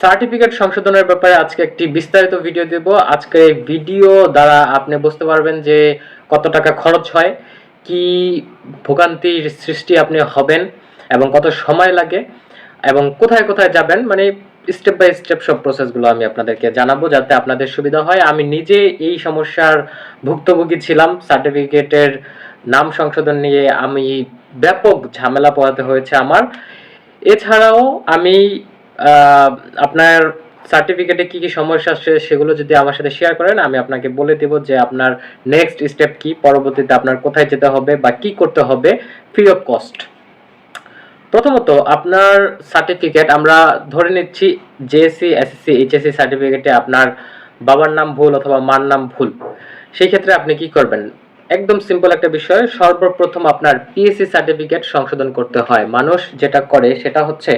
Certificate সংশোধনের ব্যাপারে আজকে একটি বিস্তারিত ভিডিও দেব। আজকে ভিডিও দ্বারা আপনি বুঝতে পারবেন যে কত টাকা খরচ হয়, কি ভোগান্তির সৃষ্টি আপনি হবেন এবং কত সময় লাগে এবং কোথায় কোথায় যাবেন। মানে স্টেপ বাই স্টেপ সব প্রসেসগুলো আমি আপনাদেরকে জানাব যাতে আপনাদের সুবিধা হয়। আমি নিজে এই সমস্যার ভুক্তভোগী ছিলাম। সার্টিফিকেটের নাম সংশোধন নিয়ে আমি ব্যাপক ঝামেলা পোহাতে হয়েছে আমার। এছাড়াও আমি আপনার সার্টিফিকেটে কি কি সমস্যা আসছে সেগুলো যদি আমার সাথে শেয়ার করেন, আমি আপনাকে বলে দেব যে আপনার নেক্সট স্টেপ কি, পরবর্তীতে আপনার কোথায় যেতে হবে বা কি করতে হবে ফ্রি অফ কস্ট প্রথমত, আপনার সার্টিফিকেট আমরা ধরে নিচ্ছি জেএসসি এসএসসি এইচএসসি সার্টিফিকেটে আপনার বাবার নাম ভুল অথবা মার নাম ভুল। সেই ক্ষেত্রে আপনি কি করবেন? একদম সিম্পল একটা বিষয়, সর্বপ্রথম আপনার পিএসসি সার্টিফিকেট সংশোধন করতে হয়। মানুষ যেটা করে সেটা হচ্ছে,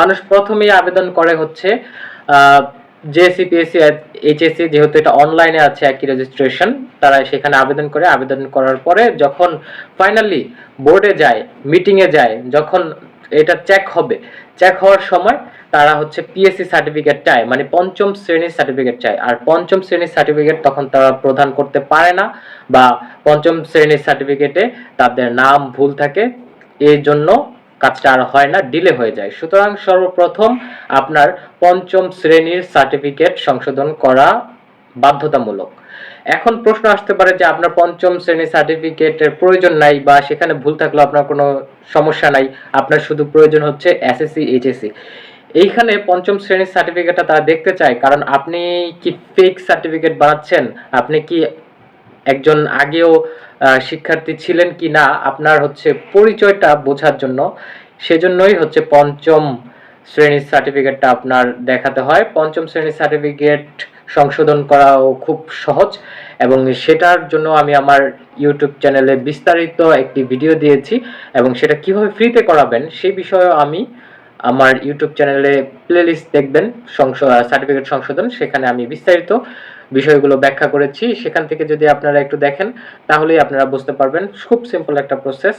মানুষ প্রথমেই আবেদন করে হচ্ছে জেএসসি পিএসসি এইচএসসি যেহেতু এটা অনলাইনে আছে, একই রেজিস্ট্রেশন তারা সেখানে আবেদন করে, আবেদন করার পরে যখন ফাইনালি বোর্ডে যায় মিটিংয়ে যায়, যখন এটা চেক হবে। চেক হওয়ার সময় তারা হচ্ছে পিএসসি সার্টিফিকেট চায় মানে পঞ্চম শ্রেণির সার্টিফিকেট চায়। আর পঞ্চম শ্রেণির সার্টিফিকেট তখন তারা প্রদান করতে পারে না বা পঞ্চম শ্রেণির সার্টিফিকেটে তাদের নাম ভুল থাকে এই জন্য কাজটা আর হয় না ডিলে হয়ে যায়। সুতরাং সর্বপ্রথম আপনার পঞ্চম শ্রেণির সার্টিফিকেট সংশোধন করা বাধ্যতামূলক। এখন প্রশ্ন আসতে পারে যে আপনার পঞ্চম শ্রেণির সার্টিফিকেটের প্রয়োজন নাই বা সেখানে ভুল থাকলেও আপনার কোনো সমস্যা নাই, আপনার শুধু প্রয়োজন হচ্ছে এসএসসি এইচএসসি এইখানে পঞ্চম শ্রেণির সার্টিফিকেটটা তারা দেখতে চায়, কারণ আপনি কি ফেক সার্টিফিকেট বানাচ্ছেন? আপনি কি একজন আগেও শিক্ষার্থী ছিলেন কি না? আপনার হচ্ছে পরিচয়টা বোঝার জন্য। সেজন্যই হচ্ছে পঞ্চম শ্রেণির সার্টিফিকেটটা আপনার দেখাতে হয়। পঞ্চম শ্রেণির সার্টিফিকেট সংশোধন করাও খুব সহজ এবং সেটার জন্য আমি আমার ইউটিউব চ্যানেলে বিস্তারিত একটি ভিডিও দিয়েছি এবং সেটা কীভাবে ফ্রিতে করাবেন সেই বিষয়েও আমি আমার ইউটিউব চ্যানেলে প্লেলিস্ট দেখবেন সার্টিফিকেট সংশোধন, সেখানে আমি বিস্তারিত বিষয়গুলো ব্যাখ্যা করেছি। সেখান থেকে যদি আপনারা একটু দেখেন, তাহলেই আপনারা বুঝতে পারবেন। খুব সিম্পল একটা প্রসেস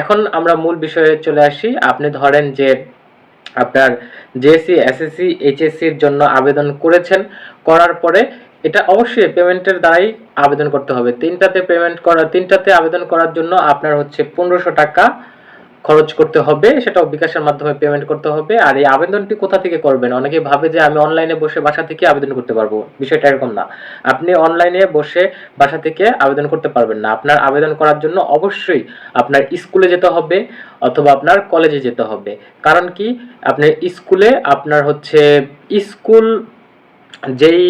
এখন আমরা মূল বিষয়ে চলে আসি। আপনি ধরেন যে আপনার জেএসসি এসএসসি এইচএসসির জন্য আবেদন করেছেন। করার পরে এটা অবশ্যই পেমেন্টের দ্বারাই আবেদন করতে হবে। তিনটাতে পেমেন্ট করা তিনটাতে আবেদন করার জন্য আপনার হচ্ছে পনেরোশো টাকা খরচ করতে হবে, সেটাও বিকাশের মাধ্যমে পেমেন্ট করতে হবে। আর এই আবেদনটি কোথা থেকে করবেন? অনেকে ভাবে যে আমি অনলাইনে বসে বাসা থেকে আবেদন করতে পারব। বিষয়টা এরকম না। আপনি অনলাইনে বসে বাসা থেকে আবেদন করতে পারবেন না। আপনার আবেদন করার জন্য অবশ্যই আপনার স্কুলে যেতে হবে অথবা আপনার কলেজে যেতে হবে। কারণ কি? আপনার স্কুলে আপনার হচ্ছে স্কুল যেই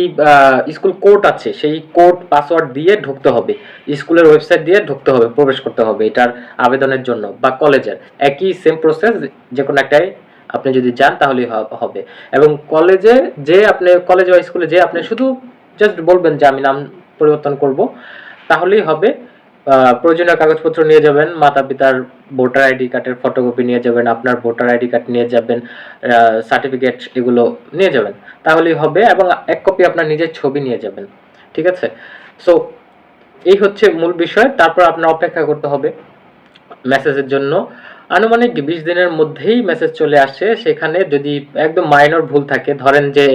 স্কুল কোড আছে, সেই কোড পাসওয়ার্ড দিয়ে ঢুকতে হবে। স্কুলের ওয়েবসাইট দিয়ে ঢুকতে হবে, প্রবেশ করতে হবে এটার আবেদনের জন্য বা কলেজের। একই সেম প্রসেস যে কোনো একটাই আপনি যদি যান তাহলেই হবে। এবং কলেজে যে আপনি কলেজ বা স্কুলে যে আপনি শুধু জাস্ট বলবেন যে আমি নাম পরিবর্তন করব, তাহলেই হবে। প্রয়োজনীয় কাগজপত্র নিয়ে যাবেন মাতা পিতার ভোটার আইডি কার্ডের ফটোকপি নিয়ে যাবেন, আপনার ভোটার আইডি কার্ড নিয়ে যাবেন সার্টিফিকেট এগুলো নিয়ে যাবেন। তাহলেই হবে এবং এক কপি আপনার নিজের ছবি নিয়ে যাবেন, ঠিক আছে? সো এই হচ্ছে মূল বিষয়, তারপর আপনার অপেক্ষা করতে হবে মেসেজের জন্য। আনুমানিক বিশ দিনের মধ্যেই মেসেজ চলে আসে, সেখানে যদি একদম মাইনর ভুল থাকে, ধরেন যে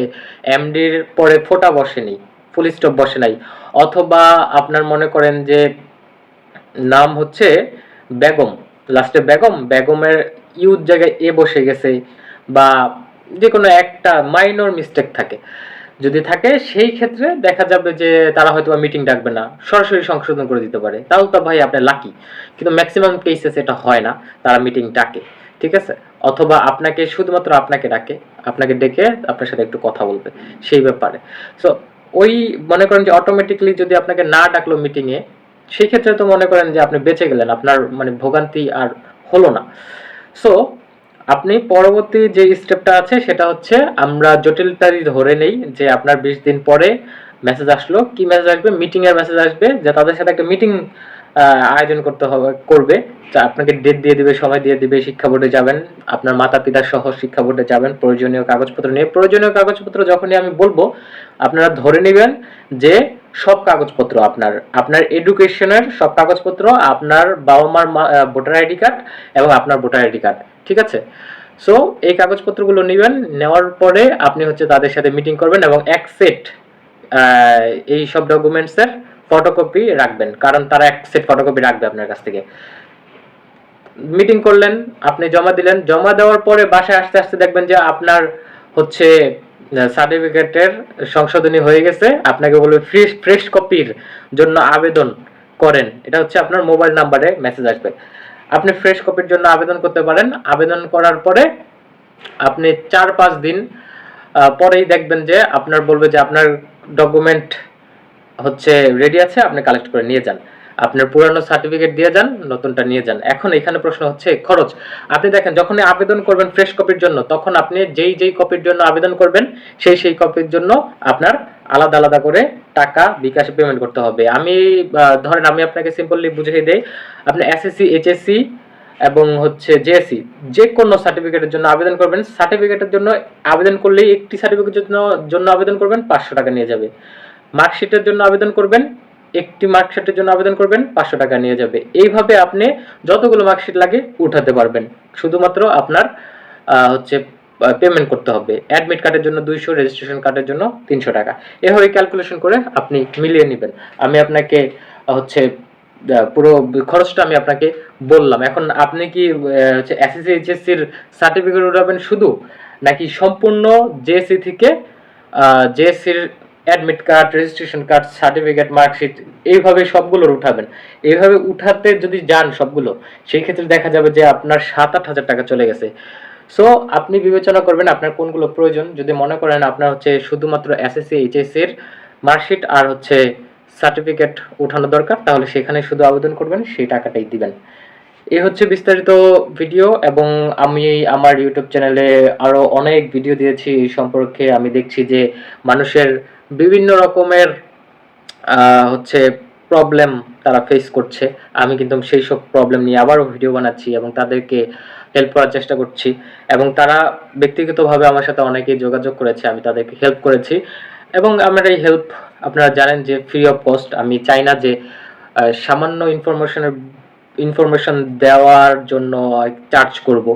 এমডির পরে ফোটা বসেনি ফুল স্টপ বসে নাই, অথবা আপনার মনে করেন যে নাম হচ্ছে বেগম। লাস্টে বেগম, বেগমের ইউথ জায়গায় এ বসে গেছে বা যে কোনো একটা মাইনর মিস্টেক থাকে। যদি থাকে, সেই ক্ষেত্রে দেখা যাবে যে তারা হয়তো মিটিং ডাকবে না, সরাসরি সংশোধন করে দিতে পারে। তাহলে তো ভাই আপনি লাকি কিন্তু ম্যাক্সিমাম কেসেস এটা হয় না, তারা মিটিং ডাকে, ঠিক আছে? অথবা আপনাকে, শুধুমাত্র আপনাকে ডাকে, আপনাকে ডেকে আপনার সাথে একটু কথা বলবে, সেই ব্যাপারে। সো ওই মনে করেন যে অটোমেটিকলি যদি আপনাকে না ডাকলো মিটিংয়ে সেই ক্ষেত্রে তো মনে করেন যে আপনি বেঁচে গেলেন, আপনার মানে ভোগান্তি আর হলো না। সো আপনি পরবর্তী যে স্টেপটা আছে সেটা হচ্ছে আমরা জটিলতারই ধরে নেই যে আপনার বিশ দিন পরে মেসেজ আসলো, কি মেসেজ আসবে? মিটিং এর মেসেজ আসবে যে তাদের সাথে একটা মিটিং আয়োজন করতে হবে, করবে। আপনাকে ডেট দিয়ে দিবে, সময় দিয়ে দিবে, শিক্ষা বোর্ডে যাবেন, আপনার মাতা পিতা সহ শিক্ষা বোর্ডে যাবেন, প্রয়োজনীয় কাগজপত্র নিয়ে। প্রয়োজনীয় কাগজপত্র যখনই আমি বলব, আপনারা ধরে নেবেন যে সব কাগজপত্র আপনার আপনার এডুকেশনের সব কাগজপত্র, আপনার বাবা মার ভোটার আইডি কার্ড এবং আপনার ভোটার আইডি কার্ড ঠিক আছে? সো এই কাগজপত্রগুলো নেবেন, নেওয়ার পরে আপনি হচ্ছে তাদের সাথে মিটিং করবেন এবং এক সেট এই সব ডকুমেন্টসের ফটোকপি রাখবেন, কারণ তারা এক সেট ফটোকপি রাখবে আপনার কাছ থেকে। মিটিং করলেন, আপনি জমা দিলেন, জমা দেওয়ার পরে বাসায় আসতে আসতে দেখবেন যে আপনার হচ্ছে সার্টিফিকেটের সংশোধনী হয়ে গেছে। আপনাকে বলবে ফ্রেশ ফ্রেশ কপির জন্য আবেদন করেন। এটা হচ্ছে আপনার মোবাইল নাম্বারে মেসেজ আসবে। আপনি ফ্রেশ কপির জন্য আবেদন করতে পারেন। আবেদন করার পরে আপনি চার পাঁচ দিন পরেই দেখবেন যে আপনার বলবে যে আপনার ডকুমেন্ট হচ্ছে রেডি আছে, আপনি কালেক্ট করে নিয়ে যান। আপনার পুরানো সার্টিফিকেট দিয়ে যান, নতুনটা নিয়ে যান। এখন এখানে প্রশ্ন হচ্ছে, খরচ। আপনি দেখেন, যখন আবেদন করবেন ফ্রেশ কপির জন্য, তখন আপনি যেই যেই কপির জন্য আবেদন করবেন, সেই সেই কপির জন্য আপনার আলাদা আলাদা করে টাকা বিকাশে পেমেন্ট করতে হবে। আমি ধরেন আমি আপনাকে সিম্পলি বুঝিয়ে দেই, আপনি এসএসসি এইচএসসি এবং হচ্ছে জেএসসি যে কোনো সার্টিফিকেটের জন্য আবেদন করবেন সার্টিফিকেটের জন্য আবেদন করলেই একটি সার্টিফিকেটের জন্য জন্য আবেদন করবেন, পাঁচশো টাকা নিয়ে যাবে। মার্কশিটের জন্য আবেদন করবেন একটি মার্কশিটের জন্য আবেদন করবেন, পাঁচশো টাকা নিয়ে যাবে। এইভাবে আপনি যতগুলো মার্কশিট লাগে উঠাতে পারবেন। শুধুমাত্র আপনার হচ্ছে পেমেন্ট করতে হবে। অ্যাডমিট কার্ডের জন্য দুইশো রেজিস্ট্রেশন কার্ডের জন্য তিনশো টাকা। এভাবে ক্যালকুলেশন করে আপনি মিলিয়ে নেবেন। আমি আপনাকে হচ্ছে পুরো খরচটা আমি আপনাকে বললাম। এখন আপনি কি হচ্ছে এসএসসি এইচএসসির সার্টিফিকেট উঠাবেন শুধু? নাকি সম্পূর্ণ জেএসসি থেকে জেএসসির admit card registration card certificate marksheet এইভাবে সবগুলোর উঠাবেন। এইভাবে উঠাতে যদি যান সবগুলো, সেই ক্ষেত্রে দেখা যাবে যে আপনার সাত আট হাজার টাকা চলে গেছে। সো আপনি বিবেচনা করবেন আপনার কোনগুলো প্রয়োজন। যদি মনে করেন আপনার হচ্ছে শুধুমাত্র এসএসসি এইচএসসি এর মার্কশিট আর হচ্ছে সার্টিফিকেট উঠানো দরকার, তাহলে সেখানে শুধু আবেদন করবেন, সেই টাকাটাই দিবেন। এই হচ্ছে বিস্তারিত ভিডিও এবং আমি আমার ইউটিউব চ্যানেলে আরও অনেক ভিডিও দিয়েছি এই সম্পর্কে। আমি দেখছি যে মানুষের বিভিন্ন রকমের হচ্ছে প্রবলেম তারা ফেস করছে। আমি কিন্তু সেই সব প্রবলেম নিয়ে আবারও ভিডিও বানাচ্ছি এবং তাদেরকে হেল্প করার চেষ্টা করছি। এবং তারা ব্যক্তিগতভাবে আমার সাথে অনেকেই যোগাযোগ করেছে, আমি তাদেরকে হেল্প করেছি। এবং আমার এই হেল্প আপনারা জানেন যে ফ্রি অফ কস্ট আমি চাই না যে সামান্য ইনফরমেশনের ইনফরমেশন দেওয়ার জন্য চার্জ করব,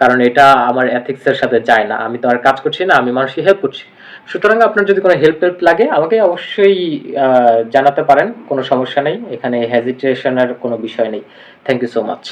কারণ এটা আমার এথিক্সের সাথে যায় না। আমি তো আর কাজ করছি না, আমি মানুষকে হেল্প করছি। সুতরাং আপনার যদি কোনো হেল্প টেল্প লাগে, আমাকে অবশ্যই জানাতে পারেন, কোনো সমস্যা নেই, এখানে হেজিটেশনের কোনো বিষয় নেই। Thank you so much